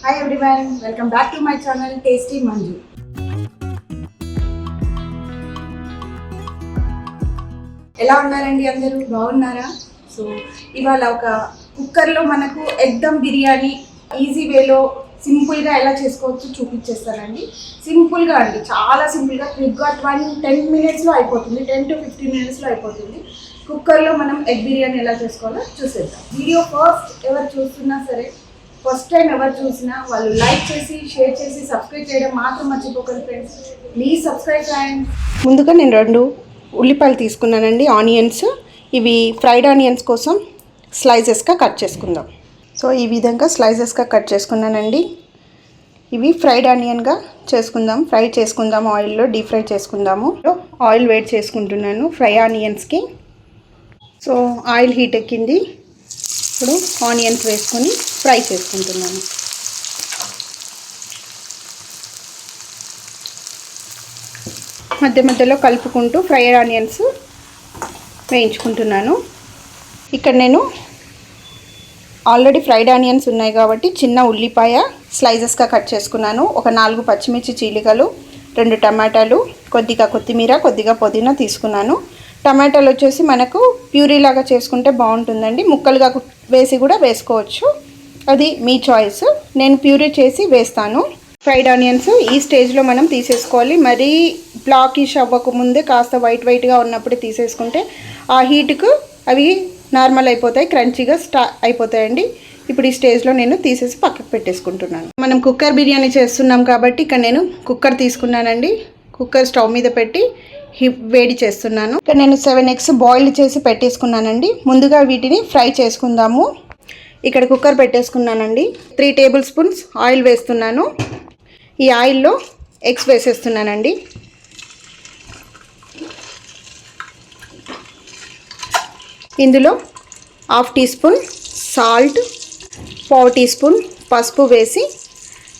Hi everyone welcome back to my channel tasty Manju ఎలా ఉన్నారండి అందరూ? బాగున్నారా? సో ఇవాళ ఒక కుక్కర్లో మనకు ఎగ్దమ్ బిర్యానీ ఈజీ వేలో సింపుల్గా ఎలా చేసుకోవచ్చో చూపించేస్తానండి. సింపుల్గా అండి చాలా సింపుల్గా క్విక్గా ట్వంటీ టెన్ మినిట్స్లో అయిపోతుంది టెన్ టు ఫిఫ్టీన్ మినిట్స్లో అయిపోతుంది. కుక్కర్లో మనం ఎగ్ బిర్యానీ ఎలా చేసుకోవాలో చూసేద్దాం. వీడియో ఫస్ట్ ఎవరు చూస్తున్నా సరే ఫస్ట్ టైం ఎవరు చూసినా వాళ్ళు లైక్ చేసి షేర్ చేసి సబ్స్క్రైబ్ చేయడం మాత్రం మర్చిపోకండి ఫ్రెండ్స్ ప్లీజ్ సబ్స్క్రైబ్ చేయండి ముందుగా నేను రెండు ఉల్లిపాయలు తీసుకున్నానండి ఆనియన్స్. ఇవి ఫ్రైడ్ ఆనియన్స్ కోసం స్లైసెస్గా కట్ చేసుకుందాం. సో ఈ విధంగా స్లైసెస్గా కట్ చేసుకున్నానండి. ఇవి ఫ్రైడ్ ఆనియన్గా చేసుకుందాం. ఫ్రై చేసుకుందాం ఆయిల్లో డీప్ ఫ్రై చేసుకుందాము. ఆయిల్ వేడి చేసుకుంటున్నాను ఫ్రై ఆనియన్స్కి సో ఆయిల్ హీట్ ఎక్కింది. ఇప్పుడు ఆనియన్స్ వేసుకొని ఫ్రై చేసుకుంటున్నాను. మధ్య మధ్యలో కలుపుకుంటూ ఫ్రైడ్ ఆనియన్స్ వేయించుకుంటున్నాను. ఇక్కడ నేను ఆల్రెడీ ఫ్రైడ్ ఆనియన్స్ ఉన్నాయి కాబట్టి చిన్న ఉల్లిపాయ స్లైసెస్గా కట్ చేసుకున్నాను. ఒక నాలుగు పచ్చిమిర్చి చీలికలు రెండు టమాటాలు కొద్దిగా కొత్తిమీర కొద్దిగా పుదీనా తీసుకున్నాను. టమాటాలు వచ్చేసి మనకు ప్యూరీ లాగా చేసుకుంటే బాగుంటుందండి. ముక్కలుగా వేసి కూడా వేసుకోవచ్చు. అది మీ చాయిస్ నేను ప్యూరీ చేసి వేస్తాను. ఫ్రైడ్ ఆనియన్స్ ఈ స్టేజ్లో మనం తీసేసుకోవాలి. మరీ బ్లాకిష్ అవ్వకముందే కాస్త వైట్ వైట్గా ఉన్నప్పుడు తీసేసుకుంటే ఆ హీట్కు అవి నార్మల్ అయిపోతాయి క్రంచీగా స్టా అయిపోతాయండి. ఇప్పుడు ఈ స్టేజ్లో నేను తీసేసి పక్కకు పెట్టేసుకుంటున్నాను. మనం కుక్కర్ బిర్యానీ చేస్తున్నాం కాబట్టి ఇక్కడ నేను కుక్కర్ తీసుకున్నానండి. కుక్కర్ స్టవ్ మీద పెట్టి వేడి చేస్తున్నాను. ఇక్కడ నేను సెవెన్ ఎగ్స్ బాయిల్ చేసి పెట్టేసుకున్నానండి. ముందుగా వీటిని ఫ్రై చేసుకుందాము. ఇక్కడ కుక్కర్ పెట్టేసుకున్నానండి. త్రీ టేబుల్ స్పూన్స్ ఆయిల్ వేస్తున్నాను. ఈ ఆయిల్లో ఎగ్స్ వేసేస్తున్నానండి. ఇందులో హాఫ్ టీ స్పూన్ సాల్ట్ పావు టీ స్పూన్ పసుపు వేసి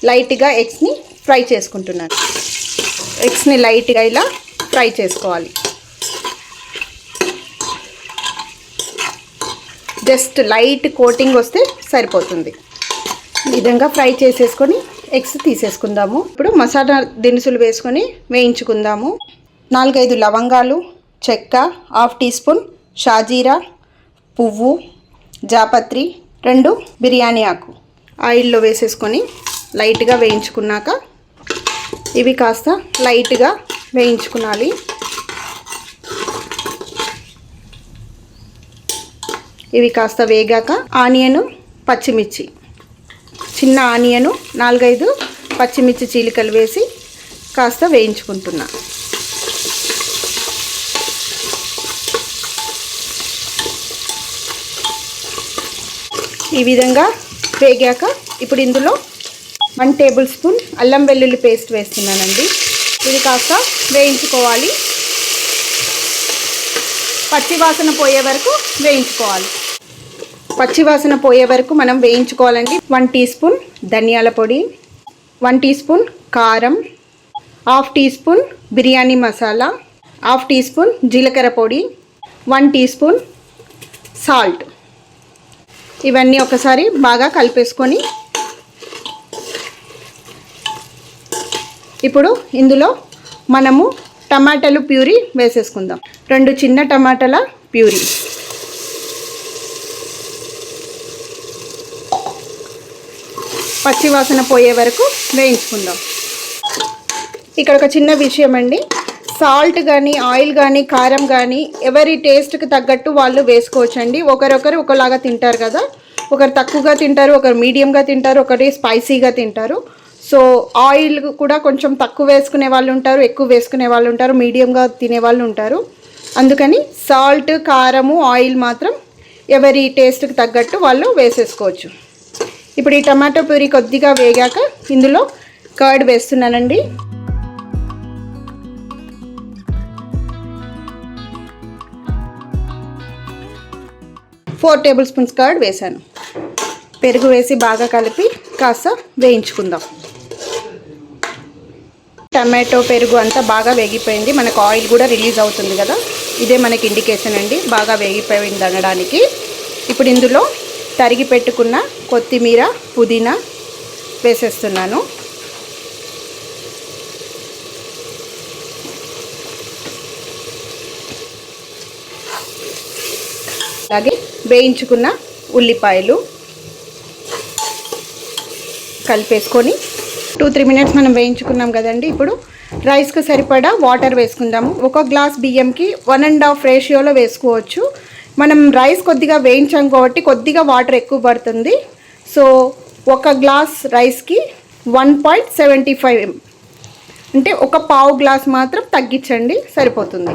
లైట్గా ఎగ్స్ని ఫ్రై చేసుకుంటున్నాను. ఎగ్స్ని లైట్గా ఇలా ఫ్రై చేసుకోవాలి. జస్ట్ లైట్ కోటింగ్ వస్తే సరిపోతుంది. ఈ విధంగా ఫ్రై చేసేసుకొని ఎగ్స్ తీసేసుకుందాము. ఇప్పుడు మసాలా దినుసులు వేసుకొని వేయించుకుందాము. నాలుగైదు లవంగాలు చెక్క హాఫ్ టీ స్పూన్ షాజీరా పువ్వు జాపత్రి రెండు బిర్యానీ ఆకు. ఆయిల్లో వేసేసుకొని లైట్గా వేయించుకున్నాక ఇవి కాస్త లైట్గా వేయించుకునాలి. ఇవి కాస్త వేగాక ఆనియను పచ్చిమిర్చి. చిన్న ఆనియను నాలుగైదు పచ్చిమిర్చి చీలికలు వేసి కాస్త వేయించుకుంటున్నా. ఈ విధంగా వేగాక ఇప్పుడు ఇందులో వన్ టేబుల్ స్పూన్ అల్లం వెల్లుల్లి పేస్ట్ వేస్తున్నానండి. ఇది కాస్త వేయించుకోవాలి. పచ్చి వాసన పోయే వరకు వేయించుకోవాలి. పచ్చి వాసన పోయే వరకు మనం వేయించుకోవాలండి. వన్ టీ స్పూన్ ధనియాల పొడి వన్ టీ స్పూన్ కారం half teaspoon biryani masala half teaspoon జీలకర్ర పొడి వన్ టీ స్పూన్ సాల్ట్. ఇవన్నీ ఒకసారి బాగా కలిపేసుకొని ఇప్పుడు ఇందులో మనము టమాటాలు ప్యూరీ వేసేసుకుందాం. రెండు చిన్న టమాటాల ప్యూరీ. పచ్చి వాసన పోయే వరకు వేయించుకుందాం. ఇక్కడ ఒక చిన్న విషయం అండి. సాల్ట్ కానీ ఆయిల్ కానీ కారం కానీ ఎవరి టేస్ట్కి తగ్గట్టు వాళ్ళు వేసుకోవచ్చండి. ఒకరొకరు ఒకలాగా తింటారు కదా. ఒకరు తక్కువగా తింటారు ఒకరు మీడియంగా తింటారు ఒకరి స్పైసీగా తింటారు. సో ఆయిల్ కూడా కొంచెం తక్కువ వేసుకునే వాళ్ళు ఉంటారు ఎక్కువ వేసుకునే వాళ్ళు ఉంటారు మీడియంగా తినే వాళ్ళు ఉంటారు. అందుకని సాల్ట్ కారము ఆయిల్ మాత్రం ఎవరి టేస్ట్కి తగ్గట్టు వాళ్ళు వేసేసుకోవచ్చు. ఇప్పుడు ఈ టమాటో ప్యూరీ కొద్దిగా వేగాక ఇందులో కర్డ్ వేస్తున్నానండి. ఫోర్ టేబుల్ స్పూన్స్ కర్డ్ వేసాను పెరుగు వేసి బాగా కలిపి కాస్త వేయించుకుందాం. టమాటో పెరుగు అంతా బాగా వేగిపోయింది. మనకు ఆయిల్ కూడా రిలీజ్ అవుతుంది కదా. ఇదే మనకి ఇండికేషన్ అండి. బాగా వేగిపోయింది అనడానికి. ఇప్పుడు ఇందులో తరిగి పెట్టుకున్న కొత్తిమీర పుదీనా వేసేస్తున్నాను. అలాగే వేయించుకున్న ఉల్లిపాయలు కలిపేసుకొని టూ త్రీ మినిట్స్ మనం వేయించుకున్నాం కదండి. ఇప్పుడు రైస్కి సరిపడా వాటర్ వేసుకుందాము. ఒక గ్లాస్ బియ్యంకి వన్ అండ్ హాఫ్ రేషియోలో వేసుకోవచ్చు. మనం రైస్ కొద్దిగా వేయించాం కాబట్టి కొద్దిగా వాటర్ ఎక్కువ పడుతుంది. సో ఒక గ్లాస్ రైస్కి వన్ పాయింట్ సెవెంటీ ఫైవ్ అంటే ఒక పావు గ్లాస్ మాత్రం తగ్గించండి. సరిపోతుంది.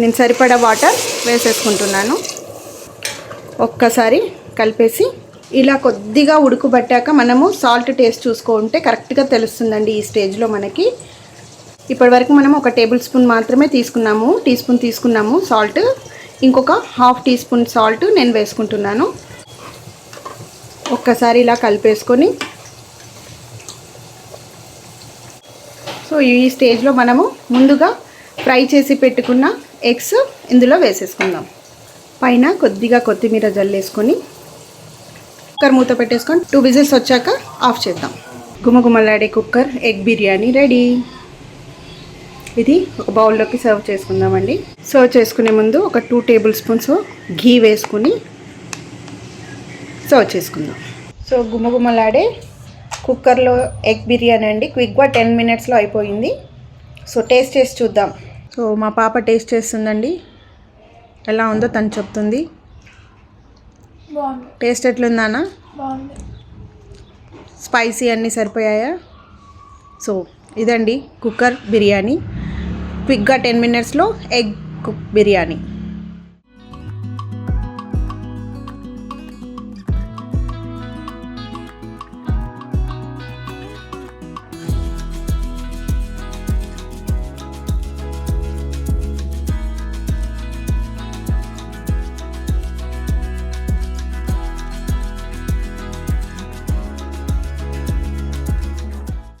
నేను సరిపడా వాటర్ వేసేసుకుంటున్నాను. ఒక్కసారి కలిపేసి ఇలా కొద్దిగా ఉడుకుబట్టాక మనము సాల్ట్ టేస్ట్ చూసుకుంటే కరెక్ట్గా తెలుస్తుందండి ఈ స్టేజ్లో మనకి. ఇప్పటివరకు మనం ఒక టేబుల్ స్పూన్ మాత్రమే తీసుకున్నాము టీ స్పూన్ తీసుకున్నాము సాల్ట్. ఇంకొక హాఫ్ టీ స్పూన్ సాల్ట్ నేను వేసుకుంటున్నాను. ఒక్కసారి ఇలా కలిపేసుకొని. సో ఈ స్టేజ్లో మనము ముందుగా ఫ్రై చేసి పెట్టుకున్న ఎగ్స్ ఇందులో వేసేసుకుందాం. పైన కొద్దిగా కొత్తిమీర జల్లేసుకొని. కుక్కర్ మూత పెట్టేసుకొని టూ విజిల్స్ వచ్చాక ఆఫ్ చేద్దాం. గుమగుమలాడే కుక్కర్ ఎగ్ బిర్యానీ రెడీ. ఇది ఒక బౌల్లోకి సర్వ్ చేసుకుందామండి. సర్వ్ చేసుకునే ముందు ఒక టూ టేబుల్ స్పూన్స్ ఘీ వేసుకుని సర్వ్ చేసుకుందాం. సో గుమగుమలాడే కుక్కర్లో ఎగ్ బిర్యానీ అండి. క్విక్గా టెన్ మినిట్స్లో అయిపోయింది. సో టేస్ట్ చేసి చూద్దాం. సో మా పాప టేస్ట్ చేస్తుందండి. ఎలా ఉందో తను చెప్తుంది. టేస్ట్ ఎట్లుందానా స్పైసీ అన్నీ సరిపోయాయా? సో ఇదండి కుక్కర్ బిర్యానీ. క్విక్గా టెన్ మినిట్స్లో ఎగ్ కుక్ బిర్యానీ.